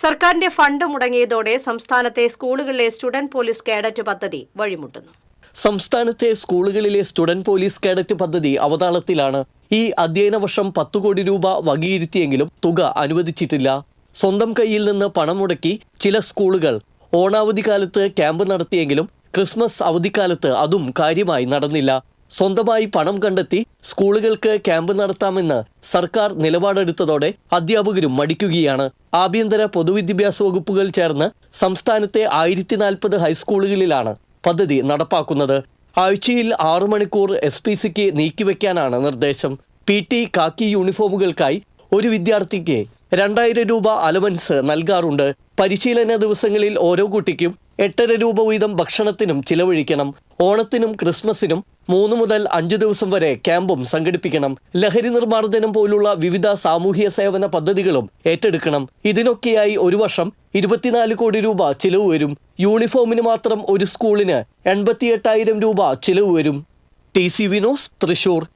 സർക്കാരിന്റെ ഫണ്ട് മുടങ്ങിയതോടെ സംസ്ഥാനത്തെ സ്കൂളുകളിലെ സ്റ്റുഡന്റ് പോലീസ് കേഡറ്റ് പദ്ധതി വഴിമുട്ടുന്നു. സംസ്ഥാനത്തെ സ്കൂളുകളിലെ സ്റ്റുഡന്റ് പോലീസ് കേഡറ്റ് പദ്ധതി അവതാളത്തിലാണ് ഈ അധ്യയന വർഷം പത്തു കോടി രൂപ വകയിരുത്തിയെങ്കിലും തുക അനുവദിച്ചിട്ടില്ല. സ്വന്തം കയ്യിൽ നിന്ന് പണം മുടക്കി ചില സ്കൂളുകൾ ഓണാവധി കാലത്ത് ക്യാമ്പ് നടത്തിയെങ്കിലും ക്രിസ്മസ് അവധിക്കാലത്ത് അതും കാര്യമായി നടന്നില്ല. സ്വന്തമായി പണം കണ്ടെത്തി സ്കൂളുകൾക്ക് ക്യാമ്പ് നടത്താമെന്ന് സർക്കാർ നിലപാടെടുത്തതോടെ അധ്യാപകരും മടിക്കുകയാണ്. ആഭ്യന്തര പൊതുവിദ്യാഭ്യാസ വകുപ്പുകൾ ചേർന്ന് സംസ്ഥാനത്തെ ആയിരത്തി നാൽപ്പത് ഹൈസ്കൂളുകളിലാണ് പദ്ധതി നടപ്പാക്കുന്നത്. ആഴ്ചയിൽ ആറു മണിക്കൂർ എസ് പി സിക്ക് നീക്കിവെക്കാനാണ് നിർദ്ദേശം. പി ടി കാക്കി യൂണിഫോമുകൾക്കായി ഒരു വിദ്യാർത്ഥിക്ക് രണ്ടായിരം രൂപ അലവൻസ് നൽകാറുണ്ട്. പരിശീലന ദിവസങ്ങളിൽ ഓരോ കുട്ടിക്കും എട്ടര രൂപ വീതം ഭക്ഷണത്തിനും ചിലവഴിക്കണം. ഓണത്തിനും ക്രിസ്മസിനും മൂന്ന് മുതൽ അഞ്ചു ദിവസം വരെ ക്യാമ്പും സംഘടിപ്പിക്കണം. ലഹരി നിർമ്മാർജനം പോലുള്ള വിവിധ സാമൂഹ്യ സേവന പദ്ധതികളും ഏറ്റെടുക്കണം. ഇതിനൊക്കെയായി ഒരു വർഷം ഇരുപത്തിനാല് കോടി രൂപ ചിലവ് വരും. യൂണിഫോമിന് മാത്രം ഒരു സ്കൂളിന് എൺപത്തിയെട്ടായിരം രൂപ ചിലവ് വരും. T C Vinos Thrissur.